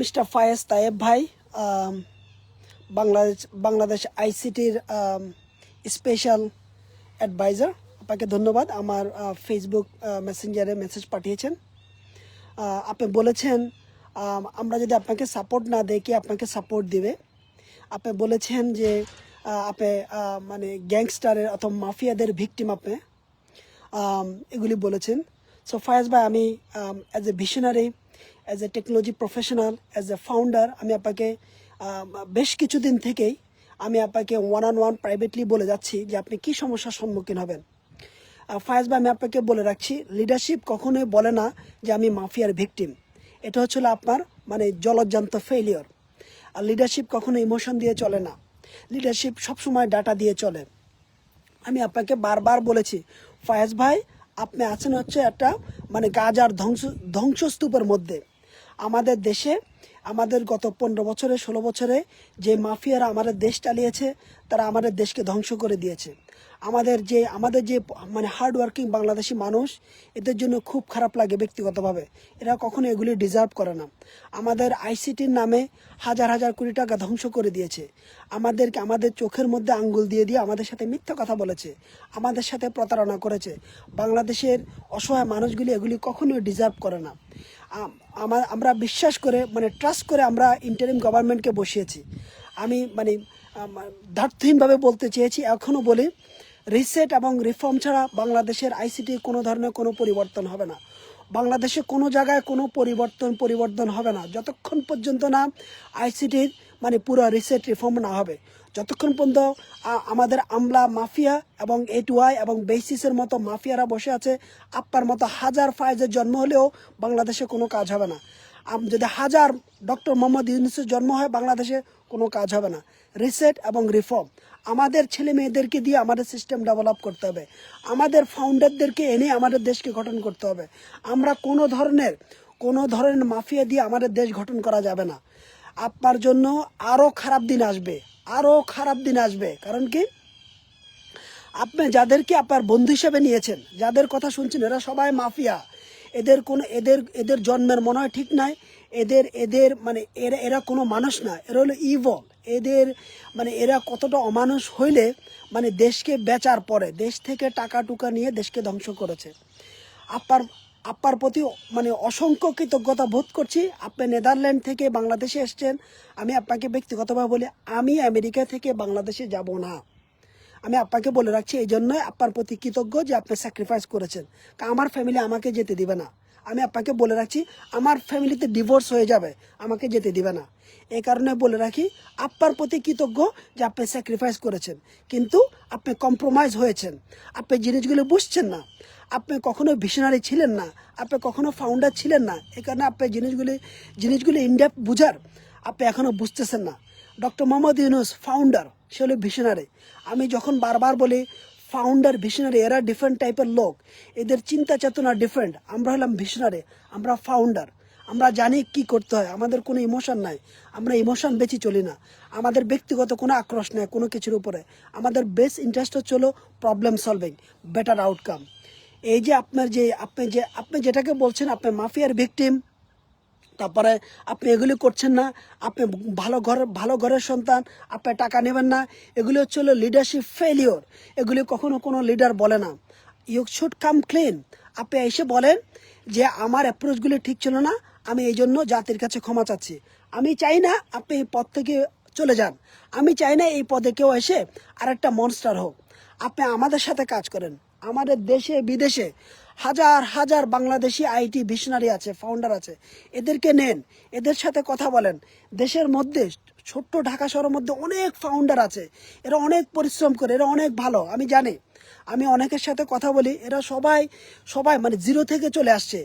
Mister Faiz Taiyeb ভাই বাংলাদেশ বাংলাদেশ আইসিটির special adviser. আপনাকে ধন্যবাদ, আমার ফেসবুক মেসেঞ্জারে মেসেজ পাঠিয়েছেন। আপনি বলেছেন আমরা যদি আপনাকে সাপোর্ট না কি আপনাকে সাপোর্ট দিবে? আপনি বলেছেন যে আপনি মানে গ্যাংস্টারের অথবা মাফিয়াদের ভিকটিম আপনি। এগুলি বলেছেন। সো ফায়াজ ভাই, আমি as a visionary as a technology professional as a founder আমি আপনাকে বেশ কিছুদিন থেকেই আমি আপনাকে ওয়ান অন ওয়ান প্রাইভেটলি বলে যাচ্ছি যে আপনি কি সমস্যার সম্মুখীন হবেন। ফায়াজ ভাই আমি আপনাকে বলে রাখছি লিডারশিপ কখনোই বলে না যে আমি মাফিয়ার ভিকটিম এটা হচ্ছিল আপনার মানে জলজ্জান্ত ফেলিওর আর লিডারশিপ কখনো ইমোশন দিয়ে চলে না। লিডারশিপ সবসময় ডাটা দিয়ে চলে। আমি আপনাকে বারবার বলেছি, ফয়াজ ভাই, আপনি আছেন হচ্ছে একটা মানে গাজার ধ্বংস, ধ্বংসস্তূপের মধ্যে। আমাদের দেশে, আমাদের গত পনেরো বছরে, ষোলো বছরে যে মাফিয়ারা আমাদের দেশ চালিয়েছে, তারা আমাদের দেশকে ধ্বংস করে দিয়েছে। আমাদের যে আমাদের যে মানে হার্ড ওয়ার্কিং বাংলাদেশি মানুষ, এদের জন্য খুব খারাপ লাগে ব্যক্তিগতভাবে। এরা কখনো এগুলি ডিজার্ভ করে না। আমাদের আইসিটির নামে হাজার হাজার কোটি টাকা ধ্বংস করে দিয়েছে। আমাদেরকে, আমাদের চোখের মধ্যে আঙ্গুল দিয়ে দিয়ে আমাদের সাথে মিথ্যা কথা বলেছে। আমাদের সাথে প্রতারণা করেছে। বাংলাদেশের অসহায় মানুষগুলি এগুলি কখনোই ডিজার্ভ করে না। আমার আমরা বিশ্বাস করে মানে ট্রাস্ট করে আমরা ইন্টারিম গভর্নমেন্টকে বসিয়েছি। আমি মানে ধার্থহীনভাবে বলতে চেয়েছি এখনও বলি রিসেট এবং রিফর্ম ছাড়া বাংলাদেশের আইসিটি কোনো ধরনের কোনো পরিবর্তন হবে না। বাংলাদেশে কোনো জায়গায় কোনো পরিবর্তন পরিবর্তন হবে না। যতক্ষণ পর্যন্ত না আইসিটির মানে পুরো রিসেট রিফর্ম না হবে। যতক্ষণ পর্যন্ত আমাদের আমলা মাফিয়া এবং এ টু আই এবং বেসিসের মতো মাফিয়ারা বসে আছে, আপ্পার মতো হাজার ফায়েজের জন্ম হলেও বাংলাদেশে কোনো কাজ হবে না। যদি হাজার ডক্টর মোহাম্মদ ইউনুসের জন্ম হয়, বাংলাদেশে কোনো কাজ হবে না। রিসেট এবং রিফর্ম। আমাদের ছেলে মেয়েদেরকে দিয়ে আমাদের সিস্টেম ডেভেলপ করতে হবে। আমাদের ফাউন্ডারদেরকে এনে আমাদের দেশকে গঠন করতে হবে। আমরা কোনো ধরনের কোনো ধরনের মাফিয়া দিয়ে আমাদের দেশ গঠন করা যাবে না। আপনার জন্য আরও খারাপ দিন আসবে। আরও খারাপ দিন আসবে। কারণ কি? আপনি যাদেরকে আপনার বন্ধু হিসেবে নিয়েছেন, যাদের কথা শুনছেন, এরা সবাই মাফিয়া। এদের কোনো, এদের এদের জন্মের মনে হয় ঠিক নাই। এদের এদের মানে এরা এরা কোনো মানুষ না। এরা হলো ইভল এদের মানে এরা কতটা অমানুষ হইলে মানে দেশকে বেচার পরে, দেশ থেকে টাকা টুকা নিয়ে দেশকে ধ্বংস করেছে। আপনার আপনার প্রতি মানে অসংখ্য কৃতজ্ঞতা বোধ করছি। আপনি নেদারল্যান্ড থেকে বাংলাদেশে এসছেন। আমি আপনাকে ব্যক্তিগতভাবে বলি, আমি আমেরিকা থেকে বাংলাদেশে যাব না। আমি আপনাকে বলে রাখছি, এই জন্যই আপনার প্রতি কৃতজ্ঞ যে আপনি স্যাক্রিফাইস করেছেন। আমার ফ্যামিলি আমাকে যেতে দিবে না। আমি আপনাকে বলে রাখছি, আমার ফ্যামিলিতে ডিভোর্স হয়ে যাবে, আমাকে যেতে দিবে না। এই কারণে বলে রাখি আপনার প্রতি কৃতজ্ঞ যে আপনি স্যাক্রিফাইস করেছেন। কিন্তু আপনি কম্প্রোমাইজ হয়েছেন। আপনি জিনিসগুলো বুঝছেন না। আপনি কখনো ভিশনারি ছিলেন না, আপনি কখনো ফাউন্ডার ছিলেন না এই কারণে আপনি জিনিসগুলি জিনিসগুলি ইনডেপ বুঝার আপনি এখনও বুঝতেছেন না। ডক্টর মোহাম্মদ ইউনুস ফাউন্ডার সে হলো ভিশনারি আমি যখন বারবার বলি ফাউন্ডার ভিশনারি এরা ডিফারেন্ট টাইপের লোক। এদের চিন্তা চেতনা ডিফারেন্ট আমরা হলাম ভিশনারি আমরা ফাউন্ডার আমরা জানি কি করতে হয়, আমাদের কোনো ইমোশন নাই। আমরা ইমোশন বেশি চলি না। আমাদের ব্যক্তিগত কোনো আক্রোশ নেই কোনো কিছুর উপরে। আমাদের বেস্ট ইন্টারেস্ট হচ্ছে হলো প্রবলেম সলভিং বেটার আউটকাম এই যে আপনার যে, আপনি যে, আপনি যেটাকে বলছেন আপনি মাফিয়ার ভিকটিম তারপরে আপনি এগুলি করছেন না, আপনি ভালো ঘর, ভালো ঘরের সন্তান, আপনি টাকা নেবেন না, এগুলি হচ্ছে হলো লিডারশিপ ফেলিওর এগুলি কখনো কোনো লিডার বলে না। ইউ শুড কাম ক্লিন আপনি এসে বলেন যে আমার অ্যাপ্রোচগুলি ঠিক ছিল না, আমি এই জন্য জাতির কাছে ক্ষমা চাচ্ছি। আমি চাই না আপনি এই পদ থেকে চলে যান। আমি চাই না এই পদে কেউ এসে আরেকটা মনস্টার হোক। আপনি আমাদের সাথে কাজ করেন। আমাদের দেশে, বিদেশে হাজার হাজার বাংলাদেশি আইটি ভিশনারি আছে ফাউন্ডার আছে। এদেরকে নেন, এদের সাথে কথা বলেন। দেশের মধ্যে, ছোট্ট ঢাকা শহরের মধ্যে অনেক ফাউন্ডার আছে। এরা অনেক পরিশ্রম করে, এরা অনেক ভালো, আমি জানি। আমি অনেকের সাথে কথা বলি, এরা সবাই সবাই মানে জিরো থেকে চলে আসছে।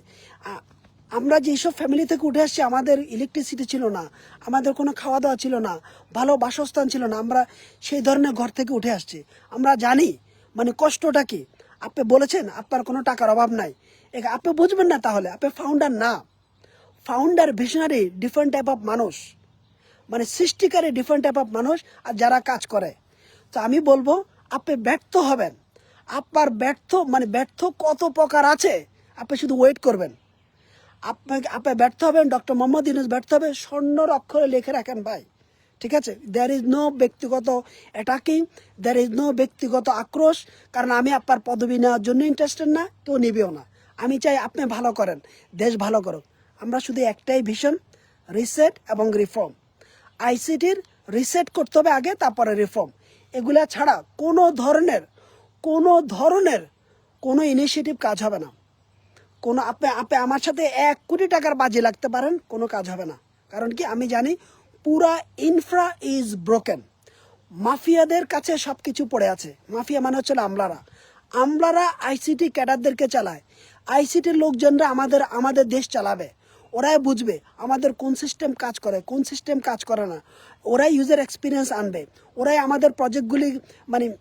আমরা যেসব ফ্যামিলি থেকে উঠে আসছি, আমাদের ইলেকট্রিসিটি ছিল না, আমাদের কোনো খাওয়া দাওয়া ছিল না, ভালো বাসস্থান ছিল না, আমরা সেই ধরনের ঘর থেকে উঠে আসছি। আমরা জানি মানে কষ্টটা কি? আপনি বলেছেন, আপনার কোনো টাকার অভাব নাই। আপনি বুঝবেন না তাহলে, আপনি ফাউন্ডার না। Founder visionary different type of মানুষ। মানে সৃষ্টিকারী ডিফারেন্ট টাইপ অফ মানুষ, আর যারা কাজ করে। তো আমি বলব, আপনি ব্যর্থ হবেন। আপনার ব্যর্থ মানে ব্যর্থ কত প্রকার আছে, আপনি শুধু ওয়েট করবেন। আপনাকে আপনি ব্যর্থ হবেন, ডক্টর মোহাম্মদ ইউনুস ব্যর্থ হবে স্বর্ণর অক্ষরে লিখে রাখেন ভাই। ঠিক আছে? দ্যার ইজ নো ব্যক্তিগত অ্যাটাকিং দ্যার ইজ নো ব্যক্তিগত আক্রোশ, কারণ আমি আপনার পদবি নেওয়ার জন্য ইন্টারেস্টেড না, কেউ নিবেও না। আমি চাই আপনি ভালো করেন, দেশ ভালো করুক। আমরা শুধু একটাই ভীষণ রিসেট এবং রিফর্ম আইসিটির রিসেট করতে হবে আগে, তারপরে রিফর্ম এগুলা ছাড়া কোনো ধরনের কোনো ধরনের কোনো ইনিশিয়েটিভ কাজ হবে না। কোনো আপনি আপনি আমার সাথে এক কোটি টাকার বাজি লাগতে পারেন, কোনো কাজ হবে না। কারণ কি? আমি জানি পুরা ইনফ্রা ইজ ব্রোকেন মাফিয়াদের কাছে সব কিছু পড়ে আছে। মাফিয়া মানে হচ্ছে আমলারা। আমলারা আইসিটি ক্যাডারদেরকে চালায়। আইসিটির লোকজনরা আমাদের আমাদের দেশ চালাবে। ওরাই বুঝবে আমাদের কোন সিস্টেম কাজ করে, কোন সিস্টেম কাজ করে না। ওরাই ইউজার এক্সপিরিয়েন্স আনবে। ওরাই আমাদের প্রজেক্টগুলি মানে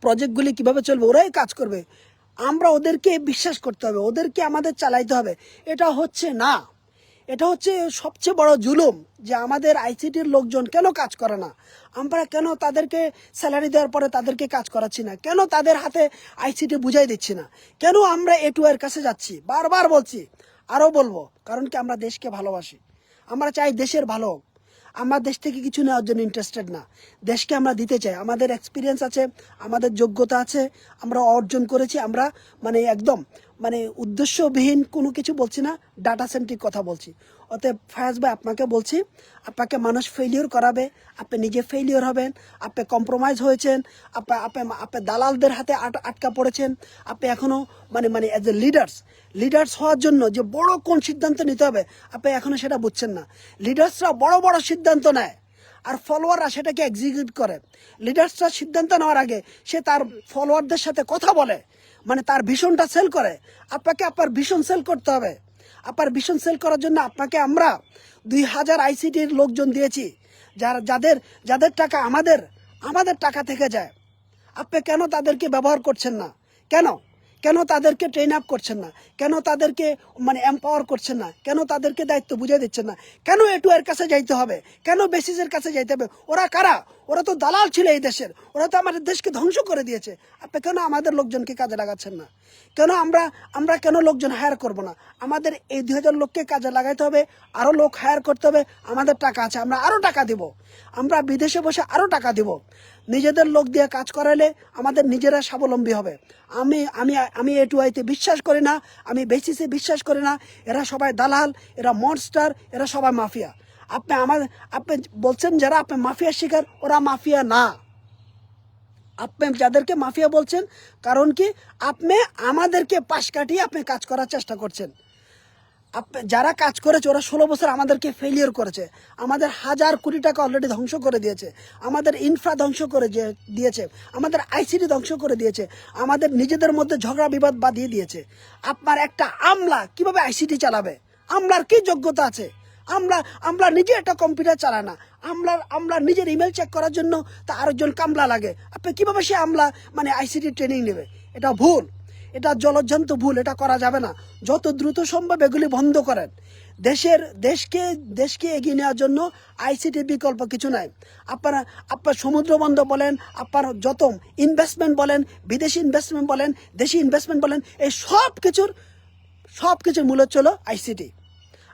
প্রজেক্টগুলি কীভাবে চলবে, ওরাই কাজ করবে। আমরা ওদেরকে বিশ্বাস করতে হবে, ওদেরকে আমাদের চালাইতে হবে। এটা হচ্ছে না। এটা হচ্ছে সবচেয়ে বড় জুলুম যে আমাদের আইসিটির লোকজন কেন কাজ করে না? আমরা কেন তাদেরকে স্যালারি দেওয়ার পরে তাদেরকে কাজ করাচ্ছি না? কেন তাদের হাতে আইসিটি বুঝাই দিচ্ছি না? কেন আমরা এ টু এর কাছে যাচ্ছি? বারবার বলছি। আরও বলব, কারণ কি আমরা দেশকে ভালোবাসি। আমরা চাই দেশের ভালো হোক। আমার দেশ থেকে কিছু নেওয়ার জন্য ইন্টারেস্টেড না। দেশকে আমরা দিতে চাই। আমাদের এক্সপিরিয়েন্স আছে, আমাদের যোগ্যতা আছে, আমরা অর্জন করেছি, আমরা মানে একদম মানে উদ্দেশ্যবিহীন কোনো কিছু বলছি না ডাটা সেন্ট্রিক কথা বলছি। অতএব ফায়াজ ভাই, আপনাকে বলছি, আপনাকে মানুষ ফেলিওর করাবে, আপনি নিজে ফেলিওর হবেন, আপনি কম্প্রোমাইজ হয়েছেন, আপনি আপনি আপনি দালালদের হাতে আট- আটকা পড়েছেন, আপনি এখনও মানে মানে অ্যাজ এ লিডার্স লিডার্স হওয়ার জন্য যে বড় কোন সিদ্ধান্ত নিতে হবে, আপনি এখনও সেটা বুঝছেন না। লিডার্সরা বড় বড় সিদ্ধান্ত নেয়, আর ফলোয়াররা সেটাকে এক্সিকিউট করে। লিডার্সরা সিদ্ধান্ত নেওয়ার আগে সে তার ফলোয়ারদের সাথে কথা বলে মানে তার ভীষণটা সেল করে। আপনাকে আপনার ভীষণ সেল করতে হবে। আপনার ভীষণ সেল করার জন্য আপনাকে আমরা দুই হাজার আইসিটির লোকজন দিয়েছি। যারা, যাদের যাদের টাকা আমাদের আমাদের টাকা থেকে যায়। আপনি কেন তাদেরকে ব্যবহার করছেন না? কেন? কেন তাদেরকে ট্রেন আপ করছেন না? কেন তাদেরকে মানে এম্পাওয়ার করছেন না? কেন তাদেরকে দায়িত্ব বুঝে দিচ্ছেন না? কেন এটু এর কাছে যাইতে হবে? কেন বেসিসের কাছে যাইতে হবে? ওরা কারা? ওরা তো দালাল ছিল এই দেশের। ওরা তো আমাদের দেশকে ধ্বংস করে দিয়েছে। আপনি কেন আমাদের লোকজনকে কাজে লাগাচ্ছেন না? কেন আমরা আমরা কেন লোকজন হায়ার করব না? আমাদের এই দুই হাজার লোককে কাজে লাগাইতে হবে আরও লোক হায়ার করতে হবে, আমাদের টাকা আছে, আমরা আরও টাকা দিব। আমরা বিদেশে বসে আরও টাকা দিব। নিজেদের লোক দিয়ে কাজ করালে আমাদের নিজেরা স্বাবলম্বী হবে। আমি আমি আমি এ টু আইতে বিশ্বাস করি না, আমি বেসিসে বিশ্বাস করি না। এরা সবাই দালাল, এরা মনস্টার এরা সবাই মাফিয়া। আপনি আমার, আপনি বলছেন যারা আপনি মাফিয়া শিকার, ওরা মাফিয়া না। আপনি যাদেরকে মাফিয়া বলছেন, কারণ কি? আপনি আমাদেরকে পাশ কাটিয়ে আপনি কাজ করার চেষ্টা করছেন। যারা কাজ করেছে, ওরা ষোলো বছর আমাদেরকে ফেলিওর করেছে। আমাদের হাজার কোটি টাকা অলরেডি ধ্বংস করে দিয়েছে। আমাদের ইনফ্রা ধ্বংস করে দিয়েছে। আমাদের আইসিডি ধ্বংস করে দিয়েছে। আমাদের নিজেদের মধ্যে ঝগড়া বিবাদ বাঁধিয়ে দিয়েছে। আপনার একটা আমলা কীভাবে আইসিটি চালাবে? আমলার কি যোগ্যতা আছে? আমরা আমরা নিজে একটা কম্পিউটার চালায় না। আমলার আমরা নিজের ইমেল চেক করার জন্য তা আরেকজন কামলা লাগে। আপনি কীভাবে সে আমলা মানে আইসিটি ট্রেনিং নেবে? এটা ভুল। এটা জলজ্জান্ত ভুল, এটা করা যাবে না। যত দ্রুত সম্ভব এগুলি বন্ধ করেন। দেশের, দেশকে দেশকে এগিয়ে নেওয়ার জন্য আইসিটির বিকল্প কিছু নাই। আপনারা, আপনার সমুদ্র বন্ধ বলেন, আপনার যত ইনভেস্টমেন্ট বলেন, বিদেশি ইনভেস্টমেন্ট বলেন, দেশি ইনভেস্টমেন্ট বলেন, এই সব কিছুর সব কিছুর মূল হচ্ছে আইসিটি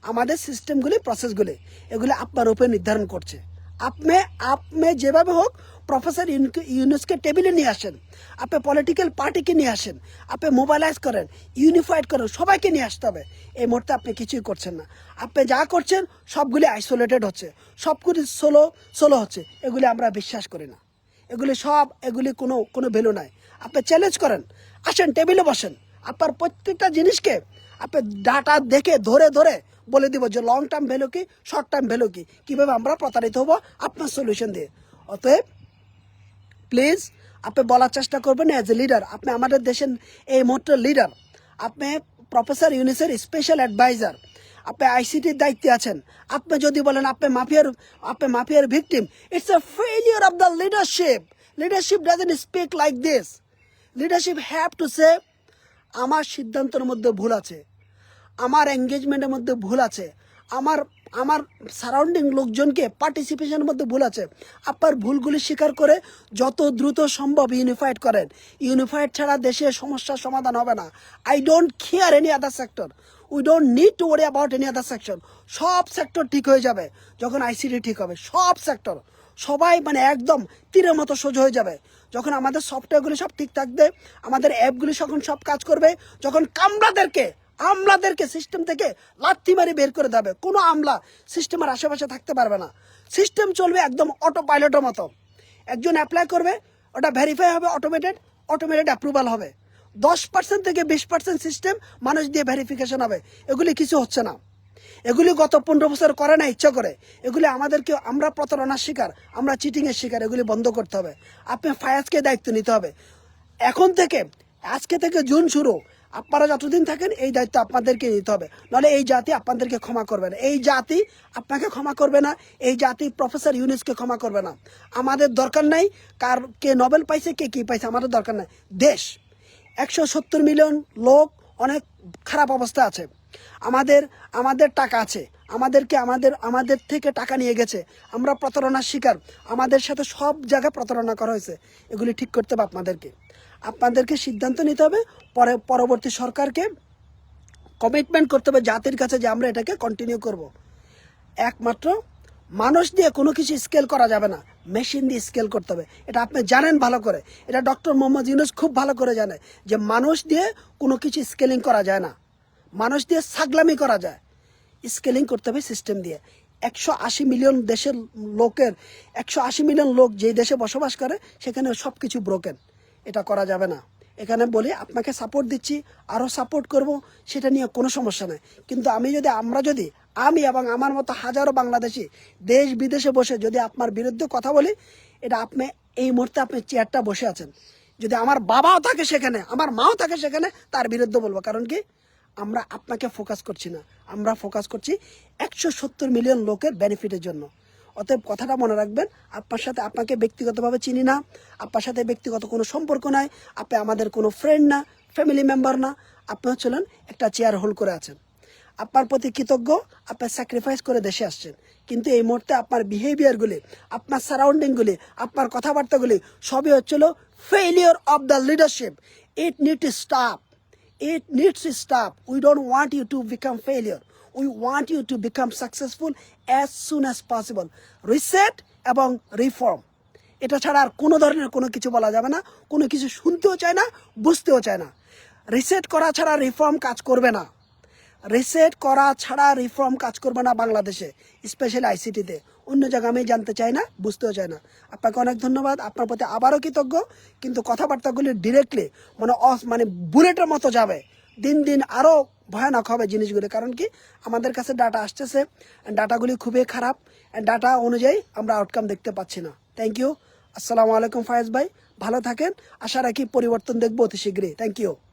আমাদের সিস্টেমগুলি প্রসেসগুলি এগুলি আপনার উপরে নির্ধারণ করছে। আপনি আপনি যেভাবে হোক প্রফেসর ইউনুসকে টেবিলে নিয়ে আসেন, আপনি পলিটিক্যাল পার্টিকে নিয়ে আসেন, আপনি মোবাইলাইজ করেন ইউনিফাইড করেন, সবাইকে নিয়ে আসতে হবে। এই মুহূর্তে আপনি কিছুই করছেন না। আপনি যা করছেন, সবগুলি আইসোলেটেড হচ্ছে। সবগুলি সোলো সোলো হচ্ছে। এগুলি আমরা বিশ্বাস করি না। এগুলি সব, এগুলি কোনো কোনো ভ্যালু নাই। আপনি চ্যালেঞ্জ করেন, আসেন টেবিলে বসেন। আপনার প্রত্যেকটা জিনিসকে আপনি ডাটা দেখে, ধরে ধরে বলে দিব যে লং টার্ম ভ্যালু কি শর্ট টার্ম ভ্যালু কি? কীভাবে আমরা প্রতারিত হব? আপনার সলিউশন দিয়ে। অতএব প্লিজ আপনি বলার চেষ্টা করবেন অ্যাজ এ লিডার আপনি আমাদের দেশের এই মুহূর্তে লিডার আপনি প্রফেসর ইউনিসের স্পেশাল অ্যাডভাইজার আপনি আইসিটির দায়িত্বে আছেন। আপনি যদি বলেন আপনি মাফিয়ার আপনি মাফিয়ার victim it's a failure of the leadership leadership doesn't speak like this leadership have to say আমার সিদ্ধান্তের মধ্যে ভুল আছে। আমার এঙ্গেজমেন্টের মধ্যে ভুল আছে। আমার আমার সারাউন্ডিং লোকজনকে পার্টিসিপেশনের মধ্যে ভুল আছে। আপনার ভুলগুলি স্বীকার করে যত দ্রুত সম্ভব ইউনিফাইড করেন। ইউনিফাইড ছাড়া দেশে সমস্যার সমাধান হবে না। I don't care any other sector we don't need to worry about any other section সব সেক্টর ঠিক হয়ে যাবে। যখন আইসিটি ঠিক হবে, সব সেক্টর সবাই মানে একদম তীরের মতো সোজা হয়ে যাবে। যখন আমাদের সফটওয়্যারগুলি সব ঠিক থাকবে, আমাদের অ্যাপগুলি যখন সব কাজ করবে, যখন কামলাদেরকে আমলাদেরকে সিস্টেম থেকে লাথি মারি বের করে দেবে। কোনো আমলা সিস্টেমের আশেপাশে থাকতে পারবে না। সিস্টেম চলবে একদম অটো পাইলটের মতো। একজন অ্যাপ্লাই করবে, ওটা ভেরিফাই হবে অটোমেটেড অটোমেটেড অ্যাপ্রুভাল হবে। দশ পার্সেন্ট থেকে বিশ পার্সেন্ট সিস্টেম মানুষ দিয়ে ভেরিফিকেশন হবে। এগুলি কিছু হচ্ছে না। এগুলি গত পনেরো বছর করে না, ইচ্ছা করে। এগুলি আমাদেরকে, আমরা প্রতারণার শিকার, আমরা চিটিংয়ের শিকার, এগুলি বন্ধ করতে হবে। আপনি ফায়াজকে দায়িত্ব নিতে হবে। এখন থেকে, আজকে থেকে জুন শুরু। আপনারা যতদিন থাকেন, এই দায়িত্ব আপনাদেরকে নিতে হবে। নাহলে এই জাতি আপনাদেরকে ক্ষমা করবে না। এই জাতি আপনাকে ক্ষমা করবে না, এই জাতি প্রফেসর ইউনিসকে ক্ষমা করবে না। আমাদের দরকার নাই কার কে নোবেল পাইছে, কে কী পাইছে, আমাদের দরকার নাই। দেশ, একশো সত্তর মিলিয়ন লোক, অনেক খারাপ অবস্থা আছে। আমাদের আমাদের টাকা আছে। আমাদেরকে আমাদের আমাদের থেকে টাকা নিয়ে গেছে। আমরা প্রতারণার শিকার। আমাদের সাথে সব জায়গায় প্রতারণা করা হয়েছে। এগুলি ঠিক করতে হবে আপনাদেরকে। আপনাদেরকে সিদ্ধান্ত নিতে হবে। পরে, পরবর্তী সরকারকে কমিটমেন্ট করতে হবে জাতির কাছে যে আমরা এটাকে কন্টিনিউ করব। একমাত্র মানুষ দিয়ে কোনো কিছু স্কেল করা যাবে না। মেশিন দিয়ে স্কেল করতে হবে। এটা আপনি জানেন ভালো করে। এটা ডক্টর মোহাম্মদ ইউনুস খুব ভালো করে জানে যে মানুষ দিয়ে কোনো কিছু স্কেলিং করা যায় না। মানুষ দিয়ে সাগলামি করা যায়। স্কেলিং করতে হবে সিস্টেম দিয়ে। একশো আশি মিলিয়ন দেশের লোকের, একশো আশি মিলিয়ন লোক যেই দেশে বসবাস করে সেখানে সব কিছু ব্রোকেন এটা করা যাবে না। এখানে বলি, আপনাকে সাপোর্ট দিচ্ছি আরও সাপোর্ট করব, সেটা নিয়ে কোনো সমস্যা নেই। কিন্তু আমি যদি, আমরা যদি, আমি এবং আমার মতো হাজারো বাংলাদেশি দেশ বিদেশে বসে যদি আপনার বিরুদ্ধে কথা বলি, এটা আপনি, এই মুহূর্তে আপনি চেয়ারটা বসে আছেন। যদি আমার বাবাও থাকে সেখানে, আমার মাও থাকে সেখানে, তার বিরুদ্ধে বলব। কারণ কি? আমরা আপনাকে ফোকাস করছি না। আমরা ফোকাস করছি একশো সত্তর মিলিয়ন লোকের বেনিফিটের জন্য। অতএব কথাটা মনে রাখবেন, আপনার সাথে আপনাকে ব্যক্তিগতভাবে চিনি না, আপনার সাথে ব্যক্তিগত কোনো সম্পর্ক নাই, আপনি আমাদের কোনো ফ্রেন্ড না ফ্যামিলি মেম্বার না, আপনি হচ্ছিলেন একটা চেয়ার হোল্ড করে আছেন। আপনার প্রতি কৃতজ্ঞ, আপনি স্যাক্রিফাইস করে দেশে আসছেন। কিন্তু এই মুহূর্তে আপনার বিহেভিয়ারগুলি আপনার সারাউন্ডিংগুলি আপনার কথাবার্তাগুলি, সবই হচ্ছিল failure of the leadership it need to stop It needs to stop. We don't want you to become failure. We want you to become successful as soon as possible. Reset এবং রিফর্ম এটা ছাড়া আর কোনো ধরনের কোনো কিছু বলা যাবে না কোনো কিছু শুনতেও চায় না বুঝতেও চায় না রিসেট করা ছাড়া রিফর্ম কাজ করবে না রিসেট করা ছাড়া রিফর্ম কাজ করবে না বাংলাদেশে স্পেশালি আইসিটিতে অন্য জায়গায় আমি জানতে চাই না, বুঝতেও চাই না। আপনাকে অনেক ধন্যবাদ, আপনার প্রতি আবারও কৃতজ্ঞ। কিন্তু কথাবার্তাগুলি ডিরেক্টলি মানে অস মানে বুলেটের মতো যাবে। দিন দিন আরও ভয়ানক হবে জিনিসগুলি। কারণ কি? আমাদের কাছে ডাটা আসতেছে ডাটাগুলি খুবই খারাপ। ডাটা অনুযায়ী আমরা আউটকাম দেখতে পাচ্ছি না। থ্যাংক ইউ আসসালামু আলাইকুম ফায়েজ ভাই। ভালো থাকেন। আশা রাখি পরিবর্তন দেখব অতি শীঘ্রই। Thank you